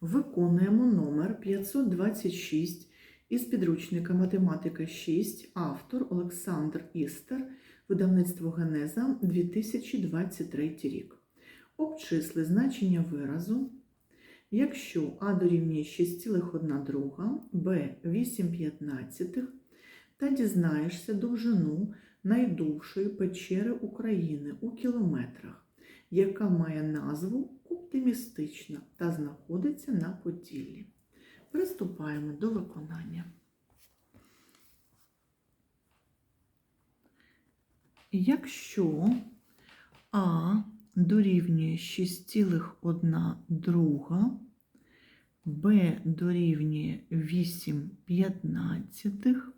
Виконуємо номер 526 із підручника Математика 6, автор Олександр Істер, видавництво Генеза 2023 рік. Обчисли значення виразу, якщо А дорівнює 6,1 друга, Б 8,15 та дізнаєшся довжину найдовшої печери України у кілометрах, яка має назву оптимістична та знаходиться на Поділлі. Приступаємо до виконання. Якщо А дорівнює 6,1 друга, Б дорівнює 8 п'ятнадцятих,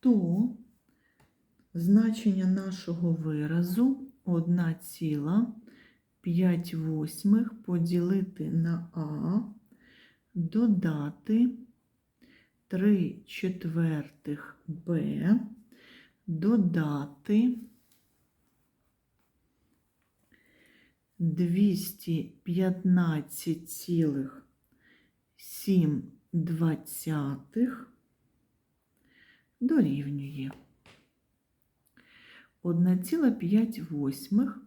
то значення нашого виразу 1,5 восьмих поділити на А, додати 3 четвертих Б, додати 215,7 двадцятих дорівнює 1,5 восьмих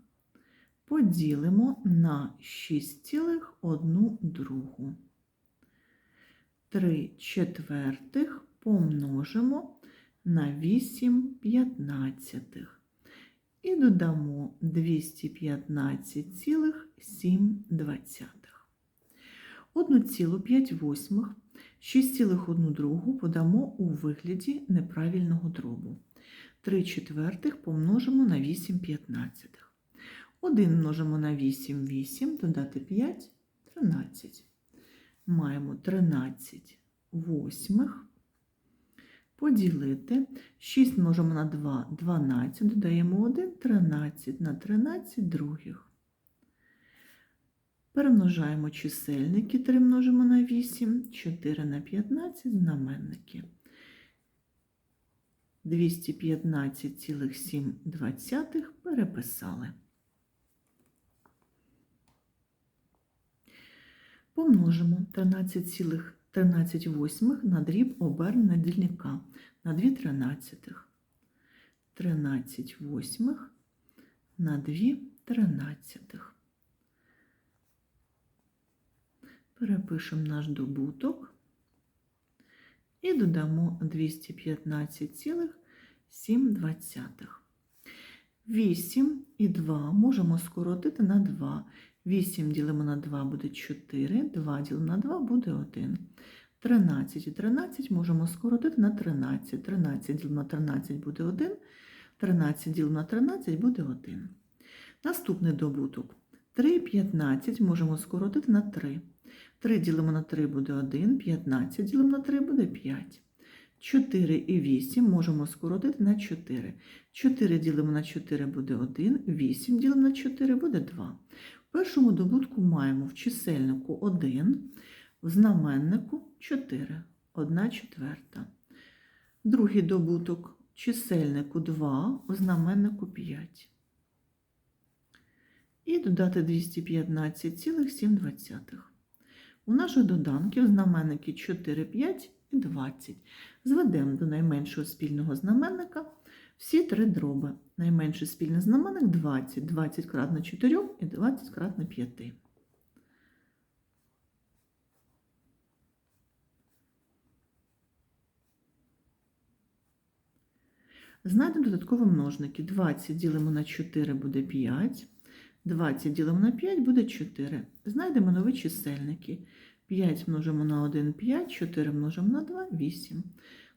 поділимо на 6,1 другу. 3 четвертих помножимо на 8 п'ятнадцятих і додамо 215,7 двадцятих. 1,5 восьмих 6,1 другу подамо у вигляді неправильного дробу. 3 четвертих помножимо на 8 п'ятнадцятих. 1 множимо на 8, 8, додати 5, 13. Маємо 13 восьмих. Поділити 6 множимо на 2, 12, додаємо 1, 13 на 13 других. Перемножаємо чисельники, 3 множимо на 8, 4 на 15 знаменники. 215,7 переписали. Помножимо 13,13 восьмих на дріб обернення дільника на 2 тринадцятих. 13 восьмих на 2 тринадцятих. Перепишемо наш добуток і додамо 215,7. 8 і 2 можемо скоротити на 2. 8 ділимо на 2 буде 4, 2 ділимо на 2 буде 1. 13 і 13 можемо скоротити на 13. 13 ділимо на 13 буде 1, 13 ділимо на 13 буде 1. Наступний добуток. 3 і 15 можемо скоротити на 3. 3 ділимо на 3 буде 1, 15 ділимо на 3 буде 5. 4 і 8 можемо скоротити на 4. 4 ділимо на 4 буде 1, 8 ділимо на 4 буде 2. В першому добутку маємо в чисельнику 1, в знаменнику 4, 1 четверта. Другий добуток в чисельнику 2, в знаменнику 5. І додати 215,7. У наших доданків знаменники 4, 5 і 20. Зведемо до найменшого спільного знаменника всі три дроби. Найменший спільний знаменник 20. 20 кратно 4 і 20 кратно 5. Знайдемо додаткові множники. 20 ділимо на 4 буде 5. 20 ділимо на 5 буде 4. Знайдемо нові чисельники. 5 множимо на 1 5, 4 множимо на 2 8.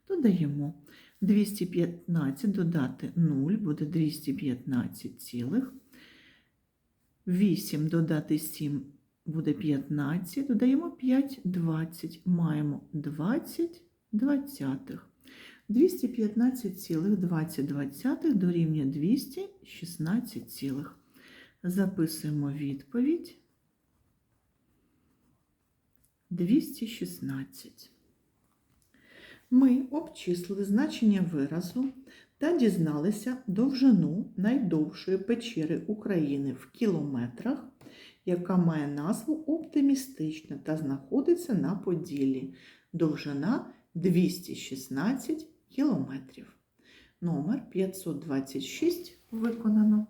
Додаємо 215 додати 0 буде 215 цілих. 8 додати 7 буде 15. Додаємо 5 20. Маємо 20 двадцятих. 215,20 дорівнює 216, цілих. Записуємо відповідь. 216. Ми обчислили значення виразу та дізналися довжину найдовшої печери України в кілометрах, яка має назву оптимістична та знаходиться на Поділлі. Довжина 216 кілометрів. Номер 526 виконано.